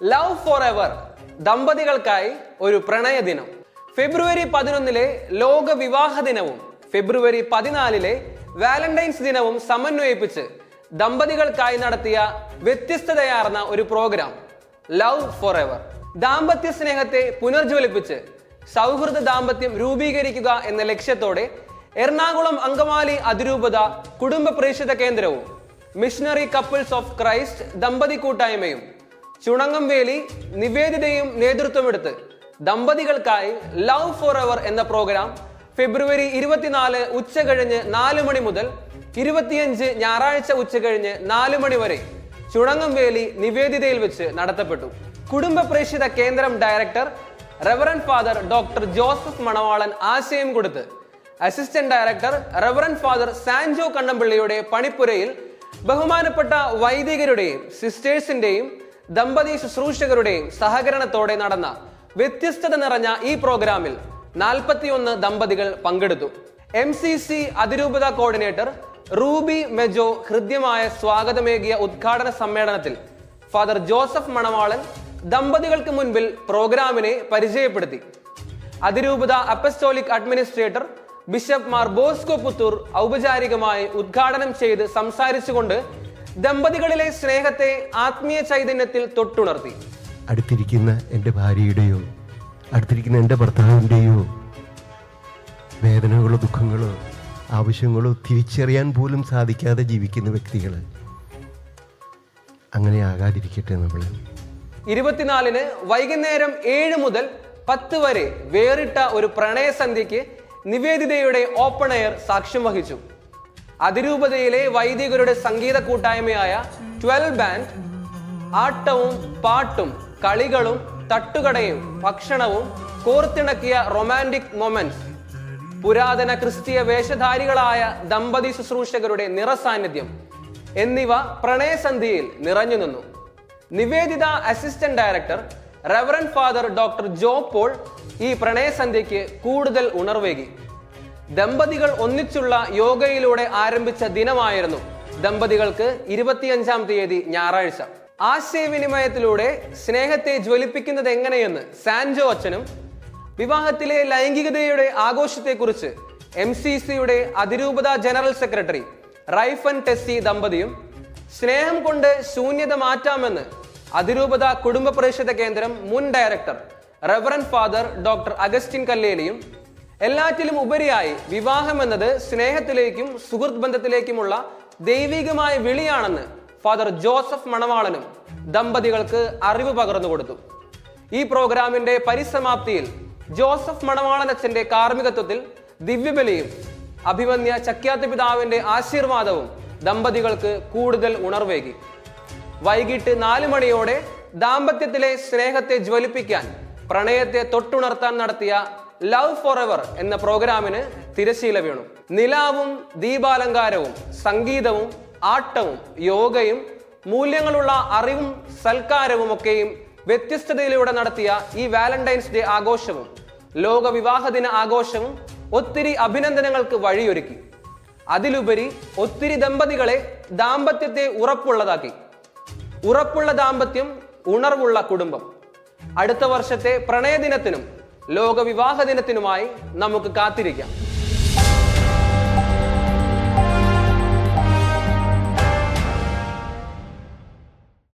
Love for ever ദമ്പതികൾക്കായി ഒരു പ്രണയ ദിനം. ഫെബ്രുവരി പതിനൊന്നിലെ ലോക വിവാഹ ദിനവും ഫെബ്രുവരി പതിനാലിലെ വാലന്റൈൻസ് ദിനവും സമന്വയിപ്പിച്ച് ദമ്പതികൾക്കായി നടത്തിയ വ്യത്യസ്തതയാർന്ന ഒരു പ്രോഗ്രാം ലവ് ഫോർ എവർ ദാമ്പത്യ സ്നേഹത്തെ പുനർജ്വലിപ്പിച്ച് സൗഹൃദ ദാമ്പത്യം രൂപീകരിക്കുക എന്ന ലക്ഷ്യത്തോടെ എറണാകുളം അങ്കമാലി അതിരൂപത കുടുംബ പ്രേക്ഷിത കേന്ദ്രവും മിഷണറി കപ്പിൾസ് ഓഫ് ക്രൈസ്റ്റ് ദമ്പതി കൂട്ടായ്മയും ചുണങ്ങംവേലി നിവേദിതയും നേതൃത്വമെടുത്ത് ദമ്പതികൾക്കായി ലവ് ഫോർ എവർ എന്ന പ്രോഗ്രാം ഫെബ്രുവരി ഇരുപത്തിനാല് ഉച്ച കഴിഞ്ഞ് നാല് മണി മുതൽ ഇരുപത്തിയഞ്ച് ഞായറാഴ്ച ഉച്ച കഴിഞ്ഞ് നാല് മണി വരെ ചുണങ്ങംവേലി നിവേദിതയിൽ വെച്ച് നടത്തപ്പെട്ടു. കുടുംബ പ്രേക്ഷിത കേന്ദ്രം director reverend father doctor Joseph Manavalan ആശയം കൊടുത്ത് assistant director reverend father Sanjo കണ്ണമ്പിള്ളിയുടെ പണിപ്പുരയിൽ ബഹുമാനപ്പെട്ട വൈദികരുടെയും സിസ്റ്റേഴ്സിന്റെയും ദമ്പതി ശുശ്രൂഷകരുടെയും സഹകരണത്തോടെ നടന്ന വ്യത്യസ്തത നിറഞ്ഞ ഈ പ്രോഗ്രാമിൽ നാൽപ്പത്തിയൊന്ന് ദമ്പതികൾ പങ്കെടുത്തു. എം സി സി അതിരൂപത കോർഡിനേറ്റർ റൂബി മെജോ ഹൃദ്യമായ സ്വാഗതമേകിയ ഉദ്ഘാടന സമ്മേളനത്തിൽ ഫാദർ ജോസഫ് മണവാളൻ ദമ്പതികൾക്ക് മുൻപിൽ പ്രോഗ്രാമിനെ പരിചയപ്പെടുത്തി. അതിരൂപത apostolic administrator bishop Mar Bosco Puthur ഔപചാരികമായി ഉദ്ഘാടനം ചെയ്ത് സംസാരിച്ചുകൊണ്ട് ദമ്പതികളിലെ സ്നേഹത്തെ ആത്മീയ ചൈതന്യത്തിൽ തൊട്ടുണർത്തി. അടുത്തിരിക്കുന്ന എന്റെ ഭാര്യയുടെയോ അടുത്തിരിക്കുന്ന എന്റെ ഭർത്താവിന്റെയോ വേദനകളോ ദുഃഖങ്ങളോ ആവശ്യങ്ങളോ തിരിച്ചറിയാൻ പോലും സാധിക്കാതെ ജീവിക്കുന്ന വ്യക്തികൾ അങ്ങനെ ആകാതിരിക്കട്ടെ നമ്മൾ ഇരുപത്തിനാലിന് വൈകുന്നേരം ഏഴ് മുതൽ പത്ത് വരെ വേറിട്ട ഒരു പ്രണയസന്ധ്യയ്ക്ക് നിവേദിതയുടെ ഓപ്പൺ എയർ സാക്ഷ്യം വഹിച്ചു. അതിരൂപതയിലെ വൈദികരുടെ സംഗീത കൂട്ടായ്മയായ ട്വൽവ് ബാൻഡ് ആട്ടവും പാട്ടും കളികളും തട്ടുകടയും ഭക്ഷണവും കോർത്തിണക്കിയ റൊമാന്റിക് മൊമെന്റ്സ് പുരാതന ക്രിസ്തീയ വേഷധാരികളായ ദമ്പതി ശുശ്രൂഷകരുടെ നിറസാന്നിധ്യം എന്നിവ പ്രണയസന്ധിയിൽ നിറഞ്ഞു നിന്നു. Nivedita assistant director reverend father doctor Jo Paul ഈ പ്രണയസന്ധ്യയ്ക്ക് കൂടുതൽ ഉണർവേകി. ദമ്പതികൾ ഒന്നിച്ചുള്ള യോഗയിലൂടെ ആരംഭിച്ച ദിനമായിരുന്നു ദമ്പതികൾക്ക് ഇരുപത്തിയഞ്ചാം തീയതി ഞായറാഴ്ച. ആശയവിനിമയത്തിലൂടെ സ്നേഹത്തെ ജ്വലിപ്പിക്കുന്നത് എങ്ങനെയെന്ന് സാൻജോ അച്ഛനും വിവാഹത്തിലെ ലൈംഗികതയുടെ ആഘോഷത്തെക്കുറിച്ച് എം സി സിയുടെ അതിരൂപത ജനറൽ സെക്രട്ടറി റൈഫൻ ടെസ്സി ദമ്പതിയും സ്നേഹം കൊണ്ട് ശൂന്യത മാറ്റാമെന്ന് അതിരൂപത കുടുംബ പ്രതിഷേധ കേന്ദ്രം മുൻ director reverend father doctor Augustine കല്ലേലിയും എല്ലാറ്റിലും ഉപരിയായി വിവാഹം എന്നത് സ്നേഹത്തിലേക്കും സുഹൃത്ത് ബന്ധത്തിലേക്കുമുള്ള ദൈവികമായ വിളിയാണെന്ന് ഫാദർ ജോസഫ് മണവാളനും ദമ്പതികൾക്ക് അറിവ് പകർന്നു കൊടുത്തു. ഈ പ്രോഗ്രാമിന്റെ പരിസമാപ്തിയിൽ ജോസഫ് മണവാളൻ അച്ഛന്റെ കാർമ്മികത്വത്തിൽ ദിവ്യബലിയും അഭിമന്യ ചക്യാത്ത പിതാവിന്റെ ആശീർവാദവും ദമ്പതികൾക്ക് കൂടുതൽ ഉണർവേകി. വൈകിട്ട് നാല് മണിയോടെ ദാമ്പത്യത്തിലെ സ്നേഹത്തെ ജ്വലിപ്പിക്കാൻ പ്രണയത്തെ തൊട്ടുണർത്താൻ നടത്തിയ ലവ് ഫോർ എവർ എന്ന പ്രോഗ്രാമിന് തിരശീല വീണു. നിലാവും ദീപാലങ്കാരവും സംഗീതവും ആട്ടവും യോഗയും മൂല്യങ്ങളുള്ള അറിവും സൽക്കാരവും ഒക്കെയും വ്യത്യസ്തതയിലൂടെ നടത്തിയ ഈ വാലന്റൈൻസ് ഡേ ആഘോഷവും ലോക വിവാഹ ദിന ആഘോഷവും ഒത്തിരി അഭിനന്ദനങ്ങൾക്ക് വഴിയൊരുക്കി. അതിലുപരി ഒത്തിരി ദമ്പതികളെ ദാമ്പത്യത്തെ ഉറപ്പുള്ളതാക്കി. ഉറപ്പുള്ള ദാമ്പത്യം ഉണർവുള്ള കുടുംബം. അടുത്ത വർഷത്തെ പ്രണയദിനത്തിനും ലോക വിവാഹ ദിനത്തിനുമായി നമുക്ക് കാത്തിരിക്കാം.